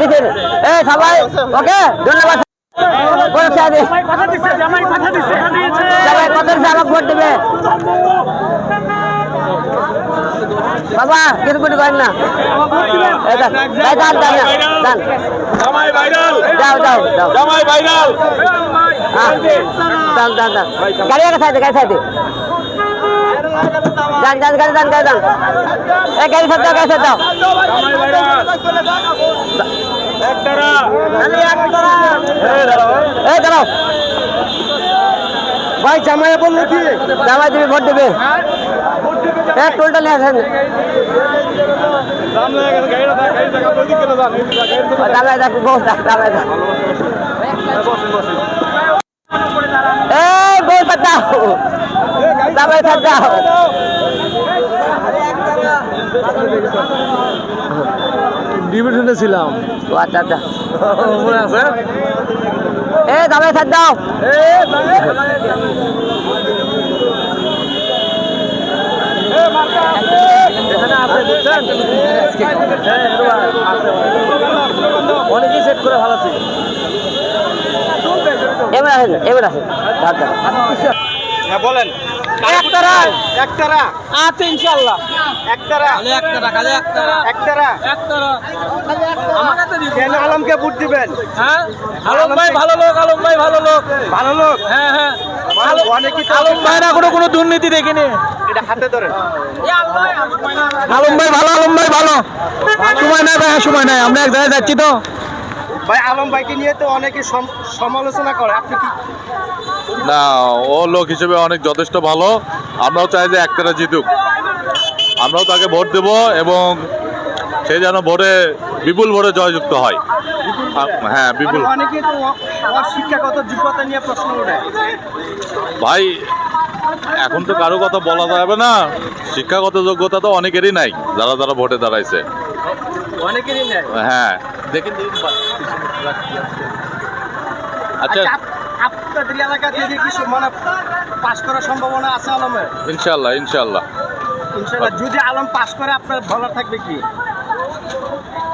দেখেন এই সবাই ওকে ধন্যবাদ। বড় সাহেব সবাই কত আমাকে ভোট দেবে? বাবা কিছু কিছু করেন না। যাও যাও যাও। গাড়ি আগে সাইডে গাড়ি সাইডে। যান যান গাড়ি যান গাড়ি যান এই গাড়ি সাইড দাও গাড়ি সাইড দাও জামাই ভাইরাল একটারা এই দাঁড়াও ভাই জামাই বলল কি জামাই তুমি ভোট দেবে হ্যাঁ টোলটা নিয়ে আসেন সামনে গেছে গাড়িটা দেখ গাড়ি দেখা ওই দিকে যান এই দিকে গাড়ি দাঁড়ায় দেখো বউ দাঁড়ায় দেখো বসেন বসেন এই বউ দাও থাক দাও ডিভিশনে ছিলাম। ও আচ্ছা আচ্ছা। মনে আছে। এ জামাই থাক দাও। এখানে আছে বুঝছেন? অনেকেই সেট করে ভালো আছে। এবার আসেন এবার আসেন। দাঁড় হ্যাঁ বলেন। একটারা একটারা আছে ইনশাআল্লাহ। একটারা খালি একটারা খালি আমার কাছে দিন আলমকে ভোট দিবেন? হ্যাঁ? আলম ভাই ভালো লোক আলম ভাই ভালো লোক। ভালো লোক? হ্যাঁ হ্যাঁ। আলম- অনেকেই আলম ভাই না কোনো কোনো দুর্নীতি দেখিনি। এটা হাতে ধরেন। আলম ভাই ভালো আলম ভাই ভালো। সময় নাই ভাই সময় নাই। আমরা এক জায়গায় যাচ্ছি তো। ভাই আলম ভাইকে নিয়ে তো অনেকে সম- সমালোচনা করে। আপনি কি না ও লোক হিসেবে অনেক যথেষ্ট ভালো। আমরাও চাই যে একটারা জিতুক। আমরাও তাকে ভোট দেব এবং সে যেন ভোটে বিপুল ভোটে জয়যুক্ত হয়। হ্যাঁ বিপুল। ভাই এখন তো কারও কথা বলা যাবে না। শিক্ষাগত যোগ্যতা তো অনেকেরই নাই যারা যারা ভোটে দাঁড়াইছে। হ্যাঁ। দেখেন আচ্ছা আচ্ছা আপনাদের এলাকা থেকে কি মানে পাশ করার সম্ভাবনা আছে আলমের ইনশাল্লাহ ইনশাল্লাহ ইনশাআল্লাহ। যদি আলম পাশ করে আপনার ভালো থাকবে কি?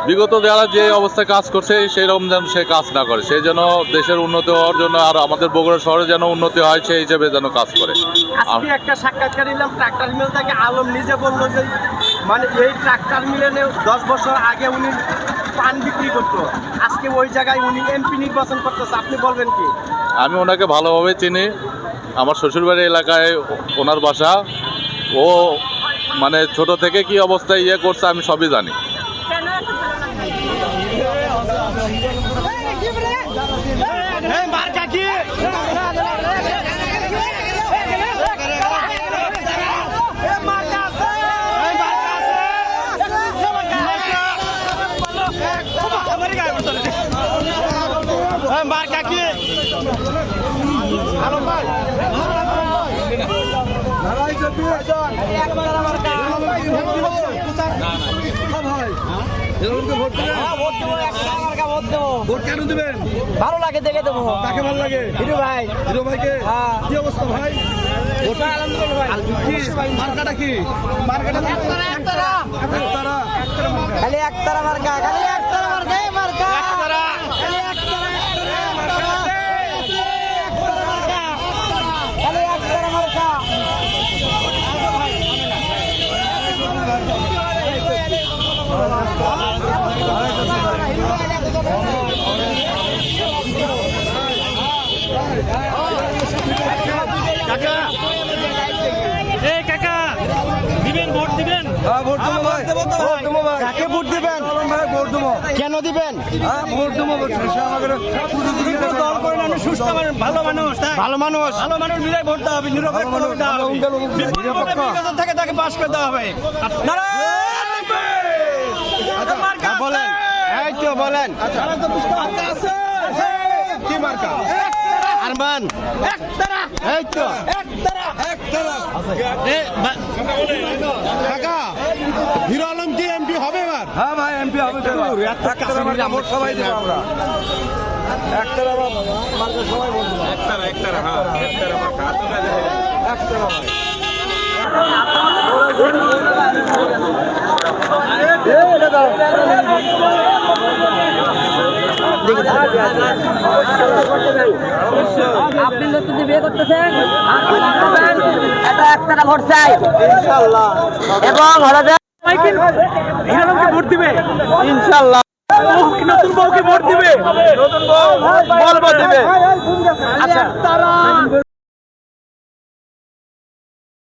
বিগত যারা যে অবস্থায় কাজ করছে সেই রকম যেন সে কাজ না করে। সেই যেন দেশের উন্নতি হওয়ার জন্য আর আমাদের বগুড়া শহরে যেন উন্নতি হয় সেই হিসেবে যেন কাজ করে। আজকে আম- একটা সাক্ষাৎকার নিলাম ট্রাক্টর মিল থেকে আলম নিজে বলল যে মানে এই ট্রাক্টর মিলে দশ বছর আগে উনি পান বিক্রি করতো। আজকে ওই জায়গায় উনি এমপি নির্বাচন করতেছে আপনি বলবেন কি? আমি ওনাকে ভালোভাবে চিনি। আমার শ্বশুরবাড়ি এলাকায় ওনার বাসা। ও মানে ছোট থেকে কি অবস্থায় ইয়ে করছে আমি সবই জানি। ভোট কেন দিবেন ভালো লাগে দেখে দেবো কাকে ভালো লাগে হিরু ভাই হিরো ভাইকে। কি অবস্থা ভাই মার্কাটা কি মার্কাটা একতারা একতারা খালি একতারা মার্কা এই মার্কা খালি একতারা একতারা মার্কা খালি একতারা মার্কা এই কাকা দিবেন ভোট দিবেন? হ্যাঁ ভোট দেবো ভোট দেবো কাকে ভোট দিবেন? ভাই ভোট দেবো। কেন দিবেন? হ্যাঁ ভোট দেবো বলছি সে আমাকে শুধু শুধু দল করেন আমি সুস্থ মানুষ ভালো মানুষ ভালো মানুষ। ভালো মানুষ মিলাই ভোট দেওয়া হবে নিরপেক্ষ ভোট দেওয়া হবে। নিরপেক্ষ। থেকে তাকে পাশ করে দেওয়া হবে বলেন। আছে! এই তো বলেন। আচ্ছা। আছে! কি মার্কা? আরমান। এই তো। একতারা! কাকা হিরো আলম কি এমপি হবে এবার? হ্যাঁ ভাই এমপি হবে সবাই দেবো আমরা। একটারা মার্কা সবাই ভোট দেবো। একটারা একটারা হ্যাঁ একটারা মার্কা একটারা ভাই আপনি নতুন যে বিয়ে করতেছেন এটা একটা ভোট চাই। এবং হলো যে হিরালমকে ভোট দিবে? ইনশাআল্লাহ নতুন বউকে ভোট দিবে? নতুন বউ বলব দিবে। আচ্ছা।